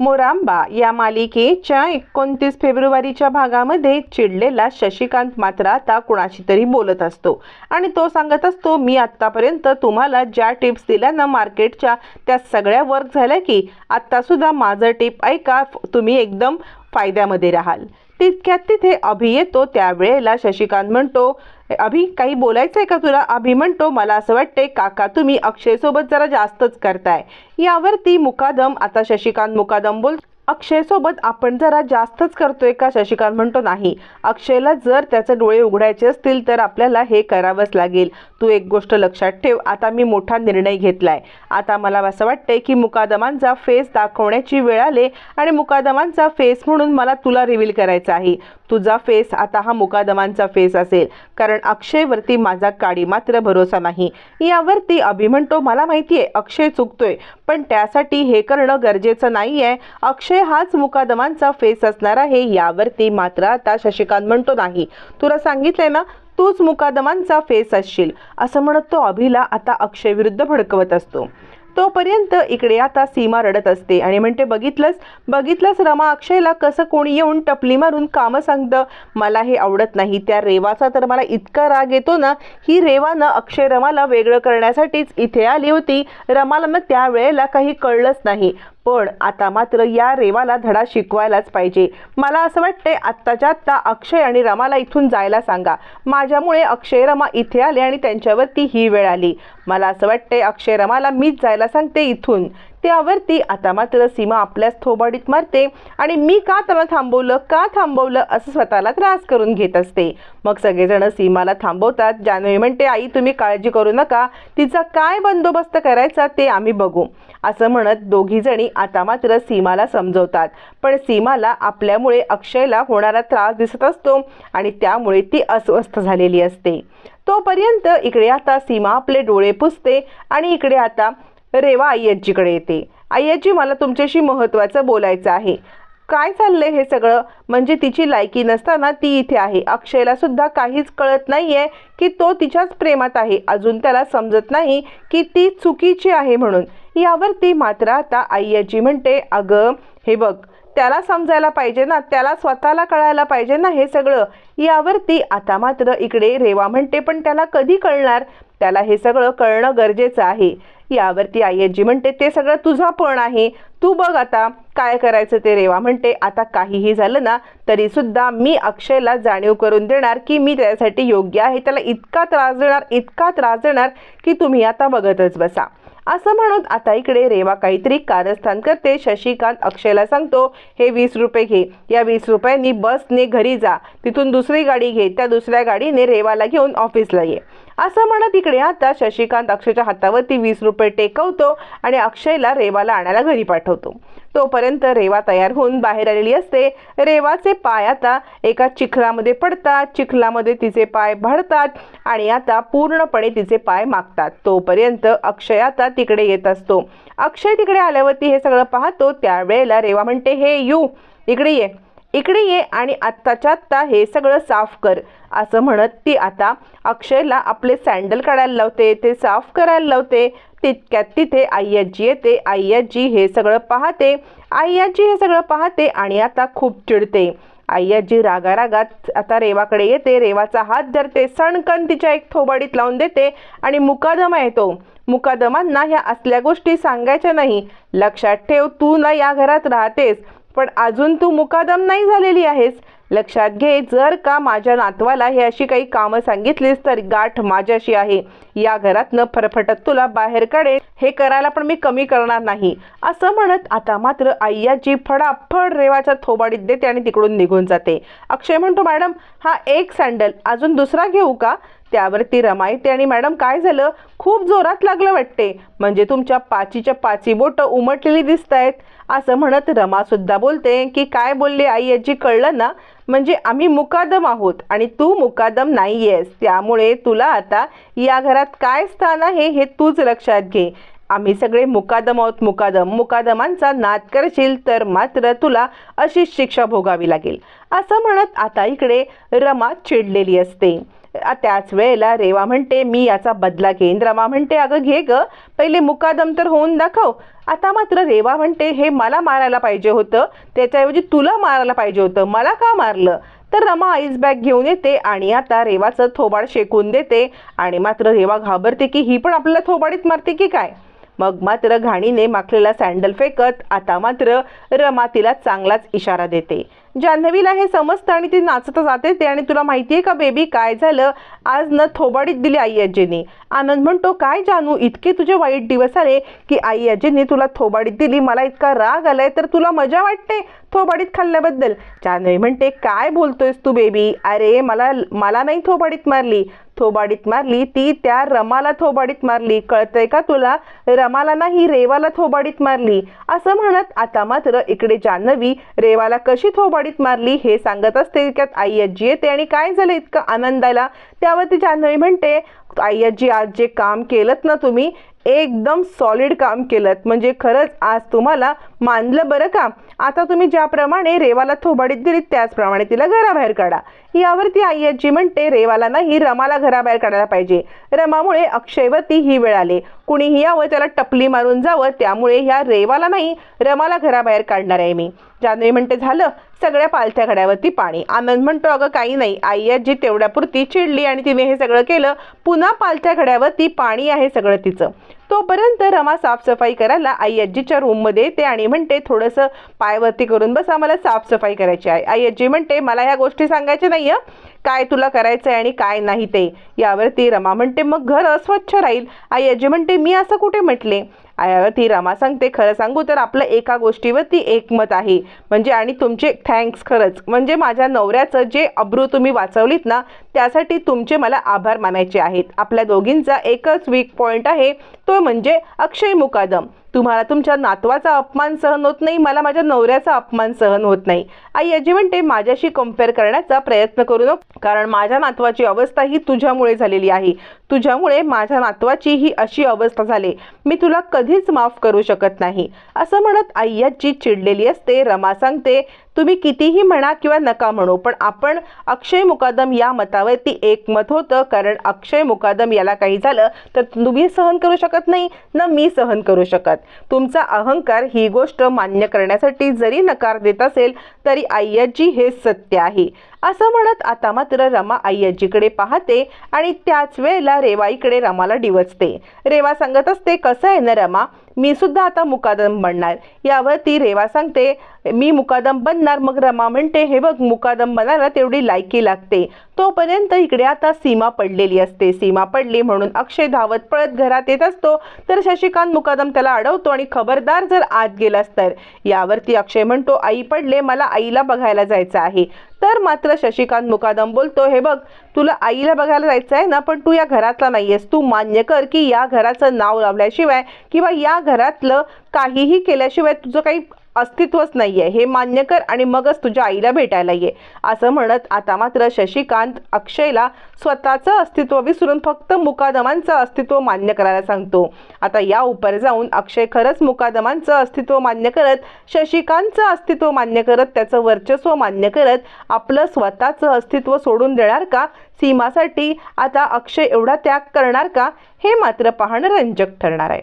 मोरांबा या मालिकेच्या एकोणतीस फेब्रुवारीच्या भागामध्ये चिडलेला शशिकांत मात्र आता कुणाशी तरी बोलत असतो. आणि तो सांगत असतो मी आत्तापर्यंत तुम्हाला ज्या टिप्स दिल्या ना मार्केटच्या त्या सगळ्या वर्क झाल्या की आत्तासुद्धा माझं टिप ऐका तुम्ही एकदम फायद्यामध्ये राहाल. तितक्यात तिथे अभि येतो त्यावेळेला शशिकांत म्हणतो अभि काही बोलायचं आहे का तुला? अभि म्हणतो मला असं वाटते काका तुम्ही अक्षयसोबत जरा जास्तच करताय. यावरती मुकादम आता शशिकांत मुकादम बोल अक्षयसोबत आपण जरा जास्तच करतोय का? शशिकांत म्हणतो नाही. अक्षयला जर त्याचे डोळे उघडायचे असतील तर आपल्याला हे करावंच लागेल. तू एक गोष्ट लक्षात ठेव. आता मी मोठा निर्णय घेतलाय. आता मला असं वाटतंय की मुकादमांचा फेस दाखवण्याची वेळ आले आणि मुकादमांचा फेस म्हणून मला तुला रिव्हील करायचा आहे. तुझा फेस आता हा मुकादमांचा फेस असेल. कारण अक्षयवरती माझा काडी मात्र भरोसा नाही. यावरती अभि म्हणतो मला माहिती आहे अक्षय चुकतोय. पण त्यासाठी हे करणं गरजेचं नाही आहे अक्षय हाच मुकादमांचा फेस असणार आहे यावरती मात्र आता शशिकांत म्हणतो नाही. तुला सांगितलंय ना तूच मुकादमांचा फेस असशील. असं म्हणत तो अभिला आता अक्षय विरुद्ध भडकवत असतो. तोपर्यंत इकडे आता सीमा रडत असते आणि म्हणते बघितलंस? बघितलंच रमा अक्षयला कसं कोणी येऊन टपली मारून कामं सांगतं? मला हे आवडत नाही. त्या रेवाचा तर मला इतका राग येतो ना ही रेवानं अक्षय रमाला वेगळं करण्यासाठीच इथे आली होती. रमाला मग त्यावेळेला काही कळलंच नाही. पण आता मात्र या रेवाला धडा शिकवायलाच पाहिजे. मला असं वाटतंय आत्ताच्या आत्ता अक्षय आणि रमाला इथून जायला सांगा. माझ्यामुळे अक्षय रमा इथे आले आणि त्यांच्यावरती ही वेळ आली. मला असं वाटतंय अक्षय रमाला मीच जायला सांगते इथून. त्यावरती आता मात्र सीमा आपल्याच थोबाडीत मारते आणि मी का त्याला थांबवलं का थांबवलं असं स्वतःला त्रास करून घेत असते. मग सगळेजण सीमाला थांबवतात जान्हवी म्हणते आई तुम्ही काळजी करू नका. तिचा काय बंदोबस्त करायचा ते आम्ही बघू. असं म्हणत दोघीजणी आता मात्र सीमाला समजवतात. पण सीमाला आपल्यामुळे अक्षयला होणारा त्रास दिसत असतो आणि त्यामुळे ती अस्वस्थ झालेली असते. तोपर्यंत इकडे आता सीमा आपले डोळे पुसते आणि इकडे आता रेवा आय्याजीकडे येते. आय्याजी मला तुमच्याशी महत्त्वाचं बोलायचं आहे. काय चाललंय हे सगळं? म्हणजे तिची लायकी नसताना ती इथे आहे. अक्षयला सुद्धा काहीच कळत नाही आहे की तो तिच्याच प्रेमात आहे. अजून त्याला समजत नाही की ती चुकीची आहे म्हणून. यावर ती मात्र आता आय्याजी म्हणते अगं हे बघ त्याला समजायला पाहिजे ना त्याला स्वतःला कळायला पाहिजे ना हे सगळं. यावरती आता मात्र इकडे रेवा म्हणते पण त्याला कधी कळणार? त्याला हे सगळं कळणं गरजेचं आहे. यावरती आई आजी म्हणते ते सगळं तुझा पण आहे. तू बघ आता काय करायचं ते. रेवा म्हणते आता काहीही झालं ना तरी सुद्धा मी अक्षयला जाणीव करून देणार की मी त्यासाठी योग्य आहे. त्याला इतका त्रास देणार इतका त्रास देणार की तुम्ही आता बघतच बसा. असं म्हणून आता इकडे रेवा काहीतरी कारस्थान करते. शशिकांत अक्षयला सांगतो हे वीस रुपये घे. या वीस रुपयांनी बसने घरी जा. तिथून दुसरी गाडी घे. त्या दुसऱ्या गाडीने रेवाला घेऊन ऑफिसला ये. असं म्हणत इकडे आता शशिकांत अक्षयच्या हातावरती वीस रुपये टेकवतो आणि अक्षयला रेवाला आणायला घरी पाठवतो. तोपर्यंत रेवा तयार होऊन बाहेर आलेली असते. रेवाचे पाय आता एका चिखलामध्ये पडतात. चिखलामध्ये तिचे पाय भरतात आणि आता पूर्णपणे तिचे पाय मागतात. तोपर्यंत अक्षय आता तिकडे येत असतो. अक्षय तिकडे आल्यावरती हे सगळं पाहतो. त्यावेळेला रेवा म्हणते हे यू इकडे ये. इकडे ये आणि आत्ताच्या आत्ता हे सगळं साफ कर असं म्हणत ती आता अक्षयला आपले सँडल काढायला लावते ते साफ करायला लावते. तितक्यात तिथे आय्याजी येते. आय्याजी हे सगळं पाहते. आय्याजी हे सगळं पाहते आणि आता खूप चिडते. आय्याजी रागारागात आता रेवाकडे येते. रेवाचा हात धरते. सणकन तिच्या एक थोबाडीत लावून देते आणि मुकादमा येतो. मुकादमांना ह्या असल्या गोष्टी सांगायच्या नाही. लक्षात ठेव तू ना या घरात राहतेस. पण अजून तू मुकादम नाही झालेली आहेस. लक्षात घे जर का माझ्या नातवाला हे अशी काही कामं सांगितलीस तर गाठ माझ्याशी आहे. या घरातनं फरफटत तुला बाहेर काढे हे करायला पण मी कमी करणार नाही. असं म्हणत आता मात्र आय्याची फडाफड रेवाच्या थोबाडीत देते आणि तिकडून निघून जाते. अक्षय म्हणतो मॅडम हा एक सँडल. अजून दुसरा घेऊ का? त्यावरती रमा येते आणि मॅडम काय झालं? खूप जोरात लागलं वाटते. म्हणजे तुमच्या पाचीच्या पाची बोटं उमटलेली दिसत आहेत असं म्हणत रमा सुद्धा बोलते की काय बोलली आई याची कळलं ना? म्हणजे आम्ही मुकादम आहोत आणि तू मुकादम नाही आहेस त्यामुळे तुला आता या घरात काय स्थान आहे हे तूच लक्षात घे. आम्ही सगळे मुकादम आहोत मुकादम. मुकादमांचा नाद करशील तर मात्र तुला अशीच शिक्षा भोगावी लागेल. असं म्हणत आता इकडे रमा चिडलेली असते. त्याच वेळेला रेवा म्हणते मी याचा बदला घेईन. रमा म्हणते अगं घे ग. पहिले मुकादम तर होऊन दाखव. आता मात्र रेवा म्हणते हे मला मारायला पाहिजे होतं. त्याच्याऐवजी तुला मारायला पाहिजे होतं. मला का मारलं? तर रमा आईस बॅग घेऊन येते आणि आता रेवाचं थोबाड शेकून देते. आणि मात्र रेवा घाबरते की ही पण आपल्याला थोबाडीत मारते की काय? मग मात्र घाणीने माखलेला सँडल फेकत आता मात्र रमा तिला चांगलाच इशारा देते. जान्हवीला हे समजतं आणि ती नाचत जाते ते आणि तुला माहिती आहे का बेबी? काय झालं? आज न थोबाडीत दिली आई आजीने. आनंद म्हणतो काय जानू इतके तुझे वाईट दिवस आले की आई आजीने तुला थोबाडीत दिली. मला इतका राग आलाय तर तुला मजा वाटते थोबाडीत खाल्ल्याबद्दल. जान्हवी म्हणते काय बोलतोयस तू बेबी? अरे मला मला नाही थोबाडीत मारली. थोबाडीत मारली. ती त्या रमाला थोबाडीत मारली. कळतंय का तुला? रमाला नाही रेवाला थोबाडीत मारली. असं म्हणत आता मात्र इकडे जान्हवी रेवाला कशी थोबाडीत मारली हे सांगत असते. त्यात आई आजी येते आणि काय झालं इतकं आनंदाला? त्यावरती जान्हवी म्हणते आई आज जे काम केलं ना तुम्ही एकदम सॉलिड काम केलं म्हणजे खरंच आज तुम्हाला मानलं बरं का? आता तुम्ही ज्याप्रमाणे रेवाला थोबाडीत दिलीत त्याचप्रमाणे तिला घराबाहेर काढा. यावरती आई आजी म्हणते रेवाला नाही रमाला घराबाहेर काढायला पाहिजे. रमामुळे अक्षयवती ही वेळ आली. कुणीही यावं त्याला टपली मारून जावं त्यामुळे ह्या रेवाला नाही रमाला घराबाहेर काढणार आहे मी. जान्हवी म्हणते झालं सगळ्या पालथ्या घड्यावरती पाणी. आनंद म्हणतो अगं काही नाही आई आजी तेवढ्यापुरती चिडली आणि तिने हे सगळं केलं पुन्हा पालथ्या घड्यावरती पाणी आहे सगळं तिचं. तोपर्यंत रमा साफसफाई करायला आई आजीच्या रूममध्ये येते आणि म्हणते थोडंसं पायवरती करून बसा मला साफसफाई करायची आहे. आई आजी म्हणते मला ह्या गोष्टी सांगायच्या नाही काय तुला करायचं आहे आणि काय नाही ते. यावरती रमा म्हणते मग घर अस्वच्छ राहील. आई आजी म्हणते मी असं कुठे म्हटले? ती रमा सांगते. खरं सांगू तर आपलं एका गोष्टीवरती एकमत आहे. म्हणजे आणि तुमचे थँक्स खरंच. म्हणजे माझ्या नवऱ्याचं जे अब्रू तुम्ही वाचवलीत ना त्यासाठी तुमचे मला आभार मानायचे आहेत. आपल्या दोघींचा एकच वीक पॉईंट आहे. तो म्हणजे अक्षय मुकादम. तुम्हाला तुमच्या नातवाचा अपमान सहन होत नाही मला माझ्या नवऱ्याचा अपमान सहन होत नाही. आई आजी म्हणते माझ्याशी कंपेअर करण्याचा प्रयत्न करू नको कारण माझ्या नातवाची अवस्था ही तुझ्यामुळे झालेली आहे. तुझ्यामुळे माझ्या नातवाची ही अशी अवस्था झाली. मी तुला कधीच माफ करू शकत नाही. असं म्हणत आई आजी चिडलेली असते. रमा सांगते तुम्ही कितीही म्हणा किंवा नका म्हणू पण आपण अक्षय मुकादम या मतावरती एकमत होतं. कारण अक्षय मुकादम याला काही झालं तर तुम्ही सहन करू शकत नाही ना मी सहन करू शकत. तुमचा अहंकार ही गोष्ट मान्य करण्यासाठी जरी नकार देत असेल तरी आय्याजी हे सत्य आहे. असं म्हणत आता मात्र रमा आई आजीकडे पाहते आणि त्याच वेळेला रेवाईकडे रमाला डिवचते. रेवा सांगत असते कसं आहे ना रमा? मी सुद्धा आता मुकादम बनणार. यावर ती रेवा सांगते मी मुकादम बनणार. मग रमा म्हणते हे बघ मुकादम बनायला तेवढी लायकी लागते. तोपर्यंत इकडे आता सीमा पडलेली असते. सीमा पडली म्हणून अक्षय धावत पळत घरात येत असतो. तर शशिकांत मुकादम त्याला अडवतो आणि खबरदार जर आत गेलास तर. यावरती अक्षय म्हणतो आई पडले मला आईला बघायला जायचं आहे. तर मात्र शशिकांत मुकादम बोलतो हे बघ तुला आईला बघायला जायचं आहे ना पण तू या घरातला नाहीयेस. तू मान्य कर की या घराचं नाव लावल्याशिवाय किंवा या घरातलं काहीही केल्याशिवाय तुझं काही अस्तित्वच नाहीये. हे मान्य कर आणि मगच तुझ्या आईला भेटायला ये. असं म्हणत आता मात्र शशिकांत अक्षयला स्वतःचं अस्तित्व विसरून फक्त मुकादमांचं अस्तित्व मान्य करायला सांगतो. आता या उपर जाऊन अक्षय खरंच मुकादमांचं अस्तित्व मान्य करत शशिकांतचं अस्तित्व मान्य करत त्याचं वर्चस्व मान्य करत आपलं स्वतःचं अस्तित्व सोडून देणार का? सीमासाठी आता अक्षय एवढा त्याग करणार का? हे मात्र पाहणं रंजक ठरणार आहे.